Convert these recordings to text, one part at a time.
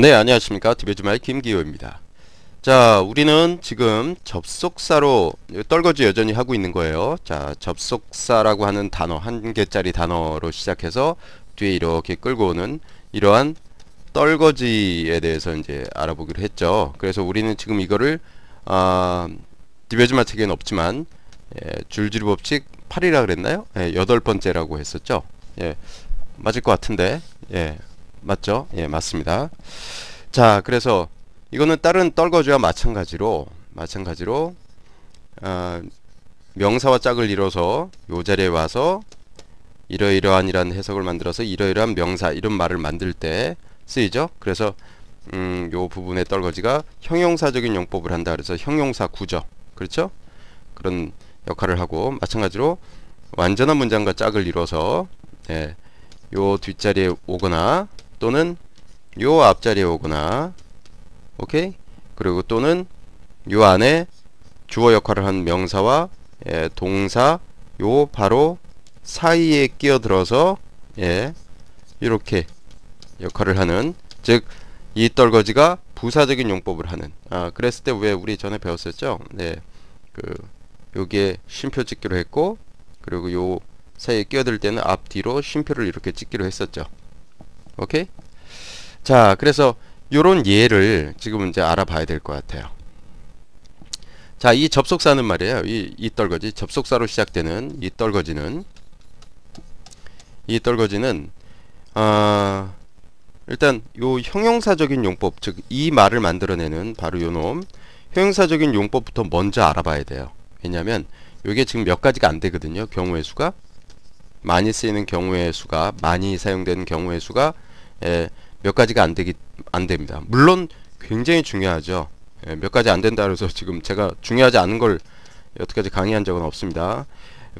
네, 안녕하십니까. 디베즈마의 김기호입니다. 자, 우리는 지금 접속사로 떨거지 여전히 하고 있는 거예요. 자, 접속사라고 하는 단어, 한 개짜리 단어로 시작해서 뒤에 이렇게 끌고 오는 이러한 떨거지에 대해서 이제 알아보기로 했죠. 그래서 우리는 지금 이거를, 아, 디베즈마 책에는 없지만, 예, 줄줄이 법칙 8이라 그랬나요? 예, 여덟 번째라고 했었죠. 예, 맞을 것 같은데, 예, 맞죠? 예, 맞습니다. 자, 그래서 이거는 다른 떨거지와 마찬가지로 마찬가지로 어, 명사와 짝을 이뤄서 요 자리에 와서 이러이러한이라는 해석을 만들어서 이러이러한 명사 이런 말을 만들 때 쓰이죠. 그래서 음, 요 부분의 떨거지가 형용사적인 용법을 한다. 그래서 형용사 구조 그렇죠? 그런 역할을 하고 마찬가지로 완전한 문장과 짝을 이뤄서 예, 요 뒷자리에 오거나 또는 요 앞자리에 오거나 오케이? 그리고 또는 요 안에 주어 역할을 한 명사와 예, 동사 요 바로 사이에 끼어들어서 예, 이렇게 역할을 하는 즉 이 떨거지가 부사적인 용법을 하는. 아 그랬을 때 왜 우리 전에 배웠었죠? 네그 여기에 쉼표 찍기로 했고 그리고 요 사이에 끼어들 때는 앞뒤로 쉼표를 이렇게 찍기로 했었죠 오케이 자 그래서 요런 예를 지금 이제 알아봐야 될 것 같아요. 자, 이 접속사는 말이에요. 이, 이 떨거지, 접속사로 시작되는 이 떨거지는, 이 떨거지는, 어, 일단 요 형용사적인 용법, 즉, 이 말을 만들어내는 바로 요 놈, 형용사적인 용법부터 먼저 알아봐야 돼요. 왜냐면, 요게 지금 몇 가지가 안 되거든요. 경우의 수가. 많이 쓰이는 경우의 수가, 많이 사용되는 경우의 수가, 예, 몇 가지가 안 되기 안 됩니다. 물론 굉장히 중요하죠. 예, 몇 가지 안 된다 그래서 지금 제가 중요하지 않은 걸 여태까지 강의한 적은 없습니다.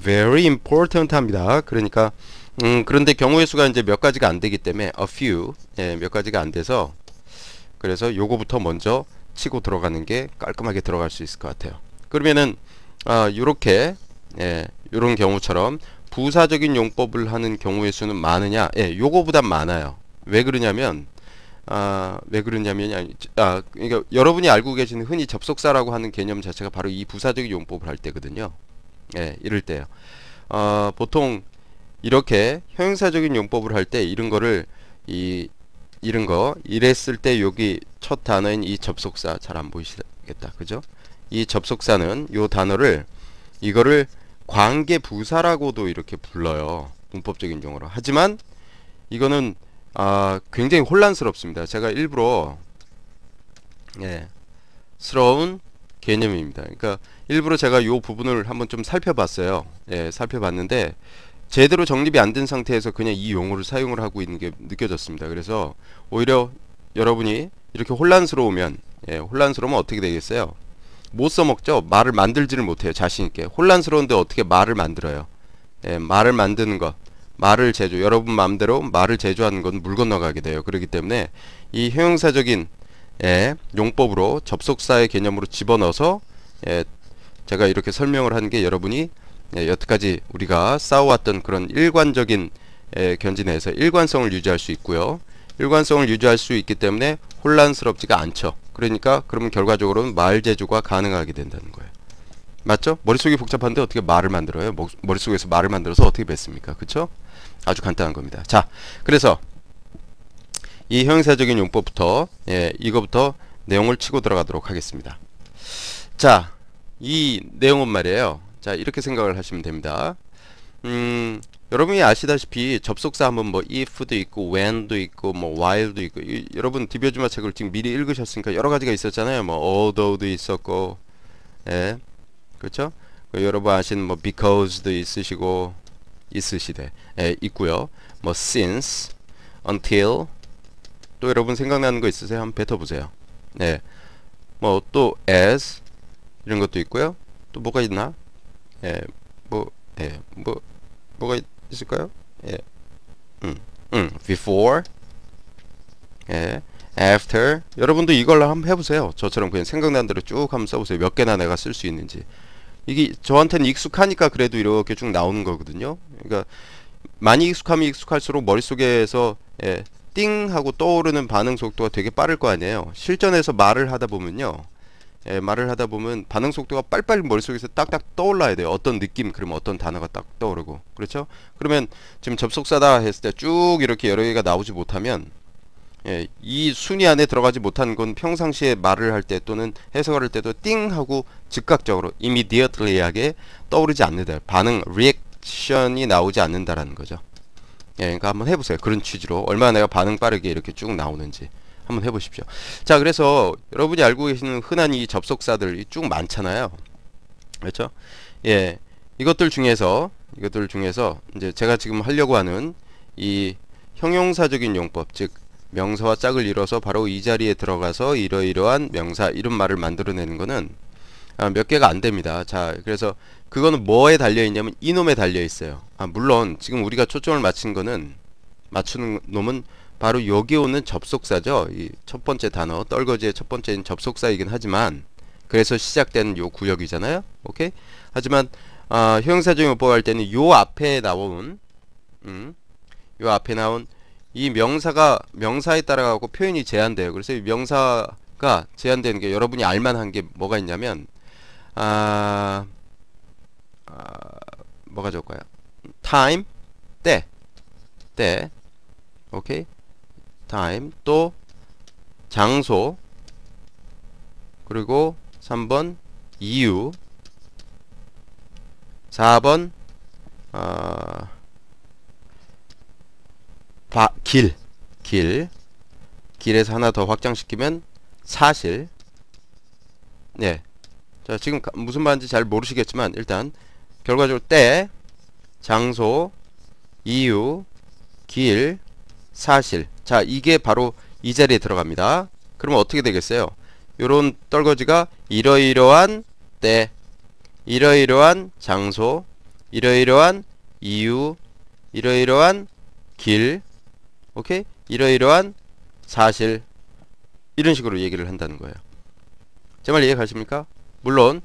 very important 합니다. 그러니까 음, 그런데 경우의 수가 이제 몇 가지가 안 되기 때문에 a few 예, 몇 가지가 안 돼서 그래서 요거부터 먼저 치고 들어가는 게 깔끔하게 들어갈 수 있을 것 같아요. 그러면은 아, 요렇게 예, 요런 경우처럼 부사적인 용법을 하는 경우의 수는 많으냐? 예, 요거보단 많아요. 왜 그러냐면 아, 왜 그러냐면 아, 그러니까 여러분이 알고 계시는 흔히 접속사라고 하는 개념 자체가 바로 이 부사적인 용법을 할 때거든요. 예, 이럴 때요. 어, 보통 이렇게 형용사적인 용법을 할 때 이런 거를 이 이런 거 이랬을 때 여기 첫 단어인 이 접속사 잘 안 보이시겠다. 그죠? 이 접속사는 요 단어를 이거를 관계 부사라고도 이렇게 불러요. 문법적인 용어로. 하지만 이거는 아, 굉장히 혼란스럽습니다. 제가 일부러 예, 스러운 개념입니다. 그러니까 일부러 제가 이 부분을 한번 좀 살펴봤어요. 예, 살펴봤는데 제대로 정립이 안 된 상태에서 그냥 이 용어를 사용을 하고 있는 게 느껴졌습니다. 그래서 오히려 여러분이 이렇게 혼란스러우면 예, 혼란스러우면 어떻게 되겠어요? 못 써먹죠. 말을 만들지를 못해요. 자신 있게. 혼란스러운데 어떻게 말을 만들어요? 예, 말을 만드는 것. 말을 제조 여러분 마음대로 말을 제조하는 건 물 건너가게 돼요. 그렇기 때문에 이 형용사적인 예, 용법으로 접속사의 개념으로 집어넣어서 예, 제가 이렇게 설명을 하는 게 여러분이 예, 여태까지 우리가 쌓아왔던 그런 일관적인 예, 견지 내에서 일관성을 유지할 수 있고요. 일관성을 유지할 수 있기 때문에 혼란스럽지가 않죠. 그러니까 그러면 결과적으로는 말 제조가 가능하게 된다는 거예요. 맞죠? 머릿속이 복잡한데 어떻게 말을 만들어요? 머릿속에서 말을 만들어서 어떻게 뱉습니까? 그쵸? 아주 간단한 겁니다. 자, 그래서 이 형용사적인 용법부터 예, 이거부터 내용을 치고 들어가도록 하겠습니다. 자, 이 내용은 말이에요. 자, 이렇게 생각을 하시면 됩니다. 음, 여러분이 아시다시피 접속사 하면 뭐 if도 있고 when도 있고 뭐 while도 있고 이, 여러분 디벼주마 책을 지금 미리 읽으셨으니까 여러 가지가 있었잖아요. 뭐 although도 있었고 예. 그렇죠? 그 여러분 아시는 뭐 because도 있으시고 있으시대 예, 있고요. 뭐 since, until 또 여러분 생각나는 거 있으세요? 한번 뱉어보세요. 네, 뭐 또 as 이런 것도 있고요. 또 뭐가 있나? 예, 뭐, 예, 뭐 뭐가 있을까요? 예, 음, 음, before, 예, after. 여러분도 이걸로 한번 해보세요. 저처럼 그냥 생각나는 대로 쭉 한번 써보세요. 몇 개나 내가 쓸 수 있는지. 이게 저한테는 익숙하니까 그래도 이렇게 쭉 나오는 거거든요. 그러니까 많이 익숙하면 익숙할수록 머릿속에서 예, 띵 하고 떠오르는 반응 속도가 되게 빠를 거 아니에요. 실전에서 말을 하다 보면요. 예, 말을 하다 보면 반응 속도가 빨리빨리 머릿속에서 딱딱 떠올라야 돼요. 어떤 느낌, 그러면 어떤 단어가 딱 떠오르고. 그렇죠? 그러면 지금 접속사다 했을 때 쭉 이렇게 여러 개가 나오지 못하면 예, 이 순위 안에 들어가지 못한 건 평상시에 말을 할 때 또는 해석을 할 때도 띵 하고 즉각적으로 immediately하게 떠오르지 않는다. 반응, 리액션이 나오지 않는다라는 거죠. 예, 그러니까 한번 해보세요. 그런 취지로 얼마나 내가 반응 빠르게 이렇게 쭉 나오는지 한번 해보십시오. 자, 그래서 여러분이 알고 계시는 흔한 이 접속사들이 쭉 많잖아요. 그렇죠? 예, 이것들 중에서 이것들 중에서 이제 제가 지금 하려고 하는 이 형용사적인 용법, 즉 명사와 짝을 이뤄서 바로 이 자리에 들어가서 이러이러한 명사 이런 말을 만들어내는 거는 아, 몇 개가 안 됩니다. 자, 그래서 그거는 뭐에 달려 있냐면 이놈에 달려 있어요. 아, 물론 지금 우리가 초점을 맞춘 거는 맞추는 놈은 바로 여기 오는 접속사죠. 이 첫 번째 단어 떨거지의 첫 번째는 접속사이긴 하지만 그래서 시작되는 요 구역이잖아요. 오케이? 하지만 아, 형용사적인 용법 할 때는 요 앞에 나온 음, 요 앞에 나온 이 명사가 명사에 따라 가고 표현이 제한돼요. 그래서 이 명사가 제한되는 게 여러분이 알만한 게 뭐가 있냐면 아, 아 뭐가 좋을까요? time 때 때. 오케이? time 또 장소 그리고 3번 이유 4번 어, 바, 길, 길, 길에서 하나 더 확장시키면 사실. 네. 자, 지금 무슨 말인지 잘 모르시겠지만 일단 결과적으로 때, 장소, 이유, 길, 사실. 자, 이게 바로 이 자리에 들어갑니다. 그러면 어떻게 되겠어요? 요런 떨거지가 이러이러한 때, 이러이러한 장소, 이러이러한 이유, 이러이러한 길, 오케이? 이러이러한 사실 이런 식으로 얘기를 한다는 거예요. 제 말 이해 가십니까? 물론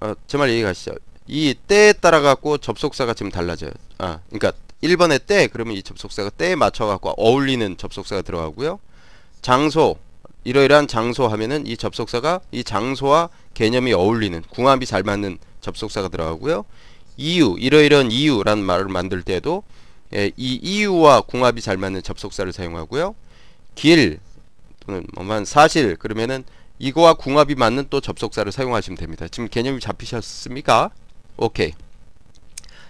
어, 제 말 이해 가시죠? 이 때에 따라 갖고 접속사가 지금 달라져요. 아, 그러니까 1번의 때 그러면 이 접속사가 때에 맞춰 갖고 어울리는 접속사가 들어가고요. 장소 이러이러한 장소 하면은 이 접속사가 이 장소와 개념이 어울리는 궁합이 잘 맞는 접속사가 들어가고요. 이유 이러이러한 이유라는 말을 만들 때도 예, 이 이유와 궁합이 잘 맞는 접속사를 사용하고요. 길 또는 뭐만 사실 그러면은 이거와 궁합이 맞는 또 접속사를 사용하시면 됩니다. 지금 개념이 잡히셨습니까? 오케이.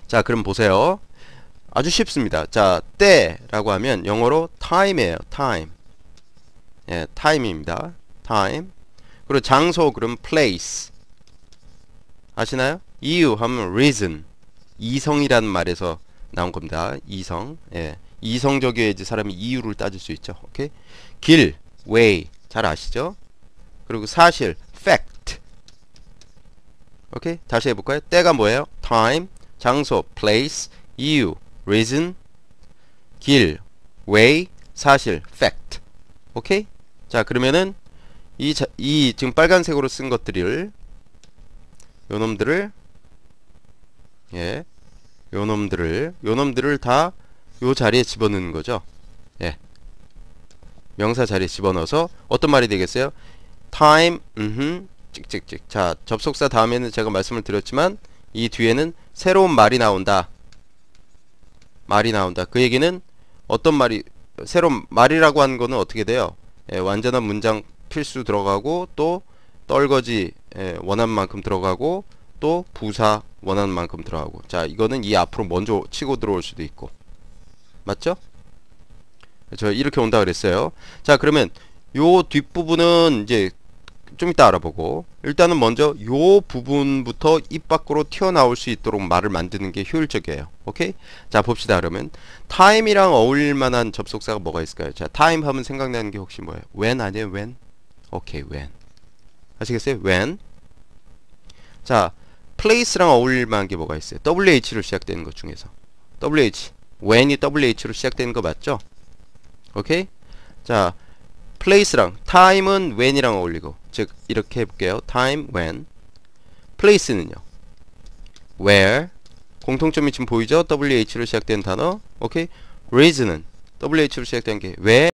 자, 그럼 보세요. 아주 쉽습니다. 자, 때라고 하면 영어로 time이에요. time. 예, time입니다. time. 그리고 장소 그럼 place. 아시나요? 이유 하면 reason. 이성이라는 말에서 나온 겁니다. 이성. 예. 이성적이어야지 사람이 이유를 따질 수 있죠. 오케이? 길, way. 잘 아시죠? 그리고 사실, fact. 오케이? 다시 해볼까요? 때가 뭐예요? time, 장소, place, 이유, reason, 길, way, 사실, fact. 오케이? 자, 그러면은 이, 자, 이 지금 빨간색으로 쓴 것들을 요 놈들을 예. 요 놈들을 요 놈들을 다 요 자리에 집어넣는 거죠. 예. 명사 자리에 집어넣어서 어떤 말이 되겠어요? Time 음흠 찍찍찍. 자, 접속사 다음에는 제가 말씀을 드렸지만 이 뒤에는 새로운 말이 나온다. 말이 나온다. 그 얘기는 어떤 말이 새로운 말이라고 하는 거는 어떻게 돼요? 예, 완전한 문장 필수 들어가고 또 떨거지 예, 원한 만큼 들어가고 또 부사 원하는 만큼 들어가고 자 이거는 이 앞으로 먼저 치고 들어올 수도 있고 맞죠? 저 이렇게 온다 그랬어요 자 그러면 요 뒷부분은 이제 좀 이따 알아보고 일단은 먼저 요 부분부터 입 밖으로 튀어나올 수 있도록 말을 만드는 게 효율적이에요 오케이? 자 봅시다 그러면 time이랑 어울릴 만한 접속사가 뭐가 있을까요? 자 time 하면 생각나는 게 혹시 뭐예요? when 아니에요? when? 오케이 when 아시겠어요? when 자 place랑 어울릴 만한 게 뭐가 있어요? WH로 시작되는 것 중에서 WH when이 WH로 시작되는 거 맞죠? 오케이? 자 place랑 time은 when이랑 어울리고 즉 이렇게 해볼게요 time, when place는요 where 공통점이 지금 보이죠? WH로 시작된 단어 오케이? reason은 WH로 시작된 게 왜?